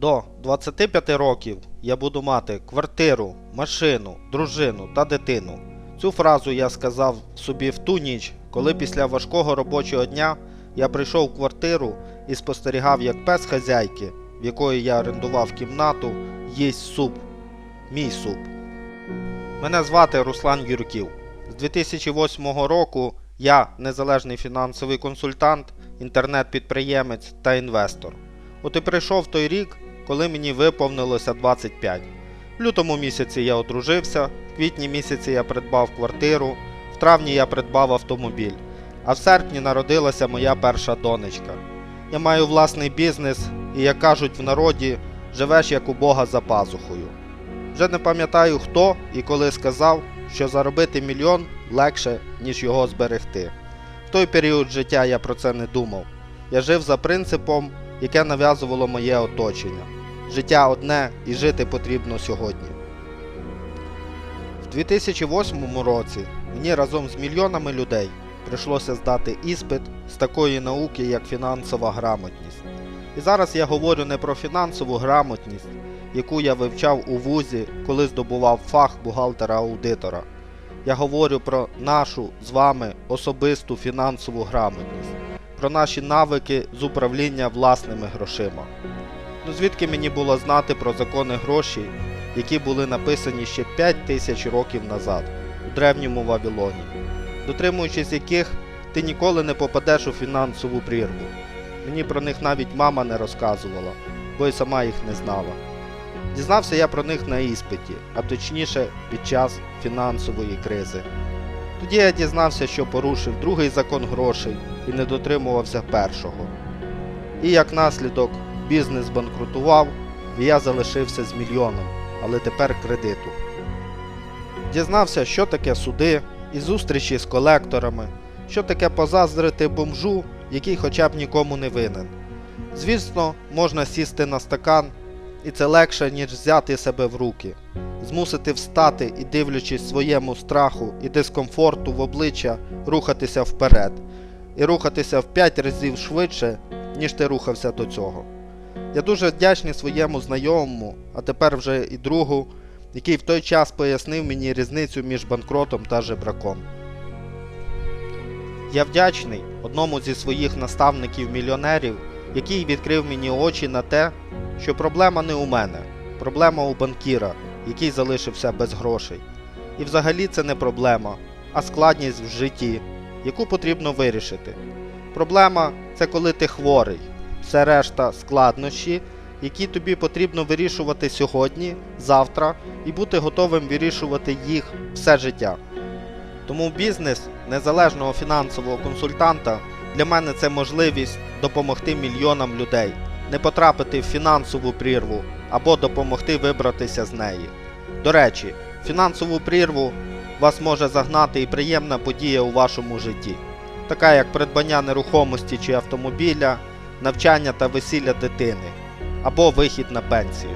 До 25 років я буду мати квартиру, машину, дружину та дитину. Цю фразу я сказав собі в ту ніч, коли після важкого робочого дня я прийшов в квартиру і спостерігав, як пес хазяйки, в якої я орендував кімнату, їсть суп. Мій суп. Мене звати Руслан Юрків. З 2008 року я незалежний фінансовий консультант, інтернет-підприємець та інвестор. От і прийшов той рік, коли мені виповнилося 25. В лютому місяці я одружився, в квітні місяці я придбав квартиру, в травні я придбав автомобіль, а в серпні народилася моя перша донечка. Я маю власний бізнес і, як кажуть в народі, живеш як у Бога за пазухою. Вже не пам'ятаю хто і коли сказав, що заробити мільйон легше, ніж його зберегти. В той період життя я про це не думав. Я жив за принципом, яке нав'язувало моє оточення. Життя одне і жити потрібно сьогодні. В 2008 році мені разом з мільйонами людей прийшлося здати іспит з такої науки, як фінансова грамотність. І зараз я говорю не про фінансову грамотність, яку я вивчав у вузі, коли здобував фах бухгалтера-аудитора. Я говорю про нашу з вами особисту фінансову грамотність, про наші навики з управління власними грошима. Ну звідки мені було знати про закони грошей, які були написані ще 5 тисяч років назад у древньому Вавилоні, дотримуючись яких ти ніколи не попадеш у фінансову прірву. Мені про них навіть мама не розказувала, бо й сама їх не знала. Дізнався я про них на іспиті, а точніше під час фінансової кризи. Тоді я дізнався, що порушив другий закон грошей і не дотримувався першого. І як наслідок бізнес банкрутував, і я залишився з мільйоном, але тепер кредиту. Дізнався, що таке суди і зустрічі з колекторами, що таке позаздрити бомжу, який хоча б нікому не винен. Звісно, можна сісти на стакан, і це легше, ніж взяти себе в руки, змусити встати і, дивлячись своєму страху і дискомфорту в обличчя, рухатися вперед, і рухатися в 5 разів швидше, ніж ти рухався до цього. Я дуже вдячний своєму знайомому, а тепер вже і другу, який в той час пояснив мені різницю між банкротом та жебраком. Я вдячний одному зі своїх наставників-мільйонерів, який відкрив мені очі на те, що проблема не у мене, проблема у банкіра, який залишився без грошей. І взагалі це не проблема, а складність в житті, яку потрібно вирішити. Проблема це коли ти хворий, все решта складнощі, які тобі потрібно вирішувати сьогодні, завтра і бути готовим вирішувати їх все життя. Тому бізнес незалежного фінансового консультанта для мене це можливість допомогти мільйонам людей, не потрапити в фінансову прірву або допомогти вибратися з неї. До речі, фінансову прірву вас може загнати і приємна подія у вашому житті, така як придбання нерухомості чи автомобіля, навчання та весілля дитини або вихід на пенсію.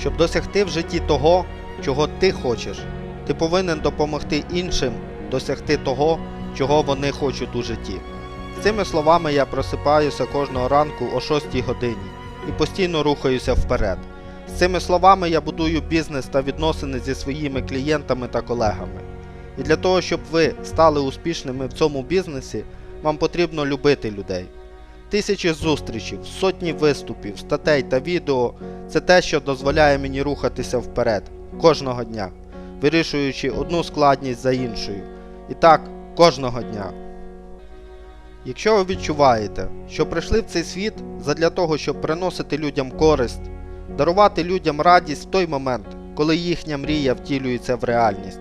Щоб досягти в житті того, чого ти хочеш, ти повинен допомогти іншим досягти того, чого вони хочуть у житті. З цими словами я просипаюся кожного ранку о 6 годині і постійно рухаюся вперед. З цими словами я будую бізнес та відносини зі своїми клієнтами та колегами. І для того, щоб ви стали успішними в цьому бізнесі, вам потрібно любити людей. Тисячі зустрічей, сотні виступів, статей та відео це те, що дозволяє мені рухатися вперед кожного дня, вирішуючи одну складність за іншою. І так, кожного дня. Якщо ви відчуваєте, що прийшли в цей світ задля того, щоб приносити людям користь, дарувати людям радість в той момент, коли їхня мрія втілюється в реальність.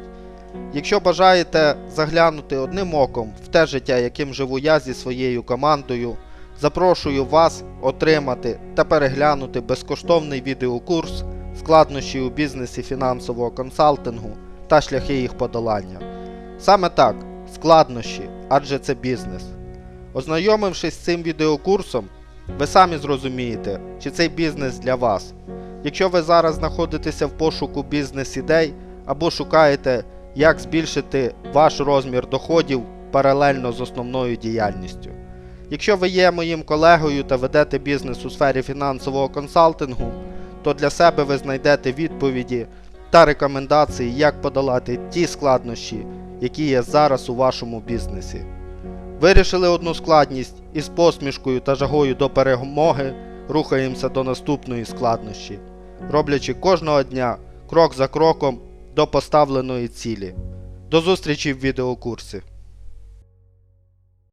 Якщо бажаєте заглянути одним оком в те життя, яким живу я зі своєю командою, запрошую вас отримати та переглянути безкоштовний відеокурс складнощі у бізнесі фінансового консалтингу та шляхи їх подолання. Саме так, складнощі, адже це бізнес. Ознайомившись з цим відеокурсом, ви самі зрозумієте, чи цей бізнес для вас. Якщо ви зараз знаходитеся в пошуку бізнес-ідей або шукаєте, як збільшити ваш розмір доходів паралельно з основною діяльністю. Якщо ви є моїм колегою та ведете бізнес у сфері фінансового консалтингу, то для себе ви знайдете відповіді та рекомендації, як подолати ті складнощі, які є зараз у вашому бізнесі. Вирішили одну складність і з посмішкою та жагою до перемоги рухаємося до наступної складнощі, роблячи кожного дня крок за кроком до поставленої цілі. До зустрічі в відеокурсі.